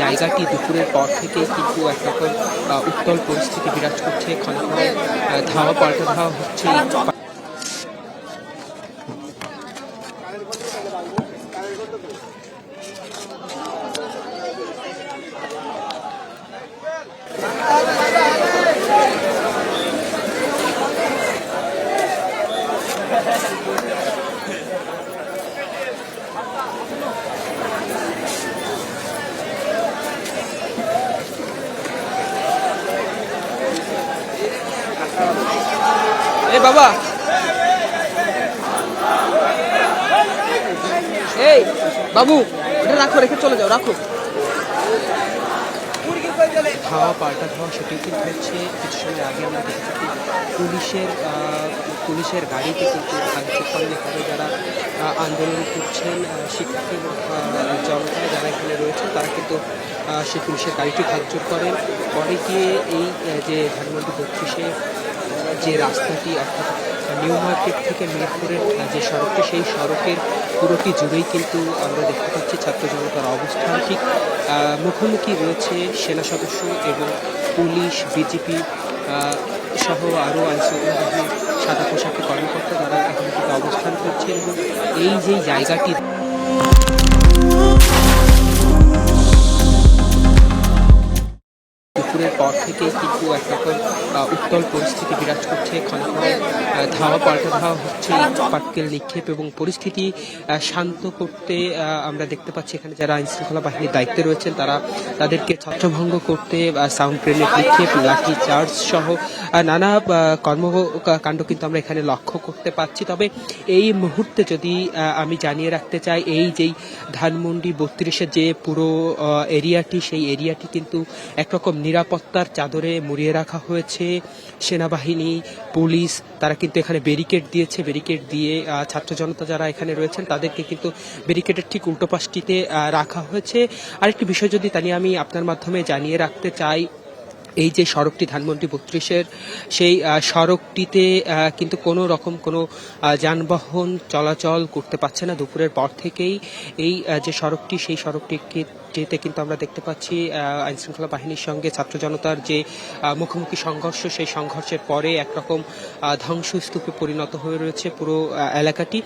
জায়গাটি দুপুরের পর থেকে কিন্তু একরকম উত্তল পরিস্থিতি বিরাজ করছে। ক্ষণে ক্ষণে ধাওয়া পাল্টা ধাওয়া হচ্ছে। এ বাবা। এই, বাবু এটা রাখো, রেখে চলে যাও, রাখো। ধাওয়া পাল্টা ধাওয়া সেটিও কিন্তু হচ্ছে কিছু সময় আগে আমরা দেখেছি পুলিশের পুলিশের গাড়িতে কিন্তু এখানে যারা আন্দোলন করছেন শিক্ষার্থী জনতা যারা এখানে রয়েছেন তারা কিন্তু সে পুলিশের গাড়িটি ভাঙচুর করেন। পরে গিয়ে এই যে ধানমন্ডি বত্রিশে যে রাস্তাটি অর্থাৎ নিউ মার্কেট থেকে মিরপুরের যে সড়কটি, সেই সড়কের পুরোটি জুড়েই কিন্তু আমরা দেখতে পাচ্ছি ছাত্র জনতার অবস্থান। ঠিক মুখোমুখি রয়েছে সেনা সদস্য এবং পুলিশ, বিজেপি সহ আরও আইনশৃঙ্খলা সাদা পোশাকের কর্মকর্তা তারা এখন কিন্তু অবস্থান করছে এবং এই যে জায়গাটি দুপুরের পর থেকে কিন্তু একরকম উত্তল পরিস্থিতি বিরাজ করছে ক্ষণে ক্ষণে ধাওয়া পাল্টা ধাওয়া হচ্ছে, পাটকেল নিক্ষেপ এবং পরিস্থিতি শান্ত করতে আমরা দেখতে পাচ্ছি এখানে যারা আইন শৃঙ্খলা বাহিনীর দায়িত্বে রয়েছেন, তারা তাদেরকে ছত্রভঙ্গ করতে সাউন্ড গ্রেনেড নিক্ষেপ, লাঠি, চার্জ সহ নানা কর্মকাণ্ড কিন্তু আমরা এখানে লক্ষ্য করতে পারছি তবে এই মুহূর্তে যদি আমি জানিয়ে রাখতে চাই, এই যেই ধানমন্ডি বত্রিশের যে পুরো এরিয়াটি, সেই এরিয়াটি কিন্তু একরকম নিরাপত্তার চাদরে মুড়িয়ে রাখা হয়েছে। সেনাবাহিনী, পুলিশ, তারা কিন্তু এখানে ব্যারিকেড দিয়েছে ব্যারিকেড দিয়ে ছাত্র জনতা যারা এখানে রয়েছেন, তাদেরকে কিন্তু ব্যারিকেডের ঠিক উল্টোপাশটিতে রাখা হয়েছে। আরেকটি বিষয় যদি তা নিয়ে আমি আপনার মাধ্যমে জানিয়ে রাখতে চাই এই যে সড়কটি ধানমন্ডি বত্রিশের সেই সড়কটিতে কিন্তু কোনো রকম কোনো যানবাহন চলাচল করতে পারছে না। দুপুরের পর থেকেই এই যে সড়কটি, সেই সড়কটিকে যেতে কিন্তু আমরা দেখতে পাচ্ছি আইন শৃঙ্খলা বাহিনীর সঙ্গে ছাত্র জনতার যে মুখোমুখি সংঘর্ষ, সেই সংঘর্ষের পরে একরকম ধ্বংসস্তূপে পরিণত হয়ে রয়েছে পুরো এলাকাটি।